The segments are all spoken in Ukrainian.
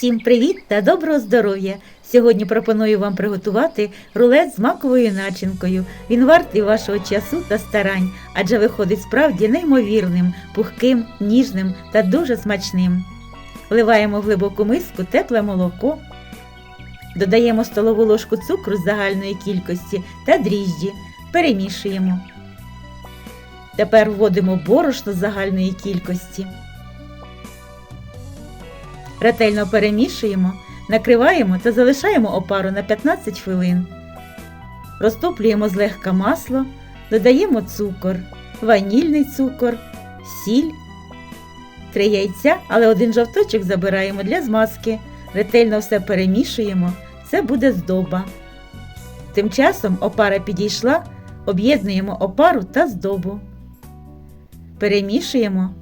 Усім привіт та доброго здоров'я! Сьогодні пропоную вам приготувати рулет з маковою начинкою. Він вартий вашого часу та старань, адже виходить справді неймовірним, пухким, ніжним та дуже смачним. Вливаємо в глибоку миску тепле молоко, додаємо столову ложку цукру з загальної кількості та дріжджі, перемішуємо. Тепер вводимо борошно з загальної кількості. Ретельно перемішуємо, накриваємо та залишаємо опару на 15 хвилин. Розтоплюємо злегка масло, додаємо цукор, ванільний цукор, сіль, три яйця, але один жовточок забираємо для змазки. Ретельно все перемішуємо, це буде здоба. Тим часом опара підійшла, об'єднуємо опару та здобу. Перемішуємо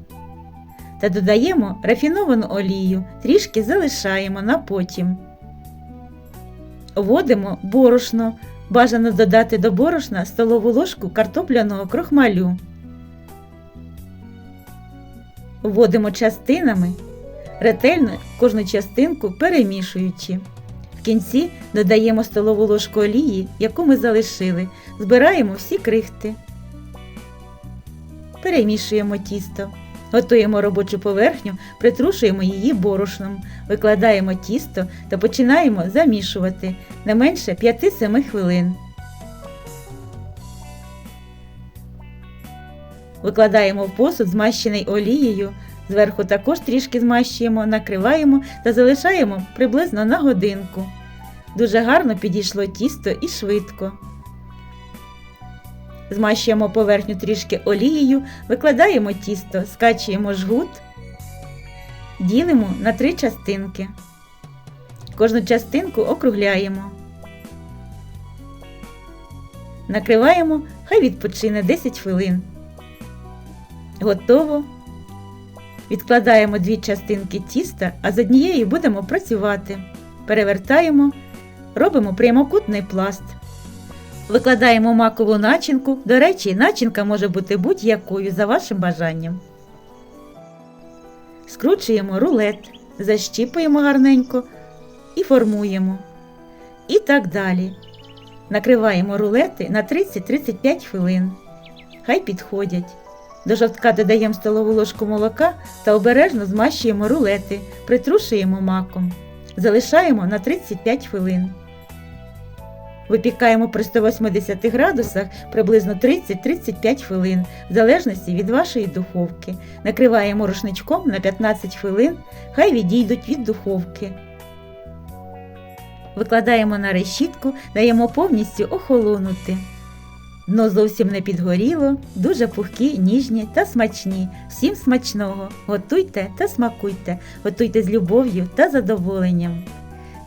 та додаємо рафіновану олію, трішки залишаємо на потім. Вводимо борошно. Бажано додати до борошна столову ложку картопляного крохмалю. Вводимо частинами, ретельно кожну частинку перемішуючи. В кінці додаємо столову ложку олії, яку ми залишили. Збираємо всі крихти. Перемішуємо тісто. Готуємо робочу поверхню, притрушуємо її борошном, викладаємо тісто та починаємо замішувати не менше 5-7 хвилин. Викладаємо в посуд змащений олією, зверху також трішки змащуємо, накриваємо та залишаємо приблизно на годинку. Дуже гарно підійшло тісто і швидко. Змащуємо поверхню трішки олією, викладаємо тісто, скачуємо жгут, ділимо на три частинки. Кожну частинку округляємо. Накриваємо, хай відпочине 10 хвилин. Готово. Відкладаємо дві частинки тіста, а з однією будемо працювати. Перевертаємо, робимо прямокутний пласт. Викладаємо макову начинку. До речі, начинка може бути будь-якою за вашим бажанням. Скручуємо рулет, защіпуємо гарненько і формуємо. І так далі. Накриваємо рулети на 30-35 хвилин. Хай підходять. До жовтка додаємо столову ложку молока та обережно змащуємо рулети, притрушуємо маком. Залишаємо на 35 хвилин. Випікаємо при 180 градусах приблизно 30-35 хвилин, в залежності від вашої духовки. Накриваємо рушничком на 15 хвилин, хай відійдуть від духовки. Викладаємо на решітку, даємо повністю охолонути. Дно зовсім не підгоріло, дуже пухкі, ніжні та смачні. Всім смачного! Готуйте та смакуйте, готуйте з любов'ю та задоволенням.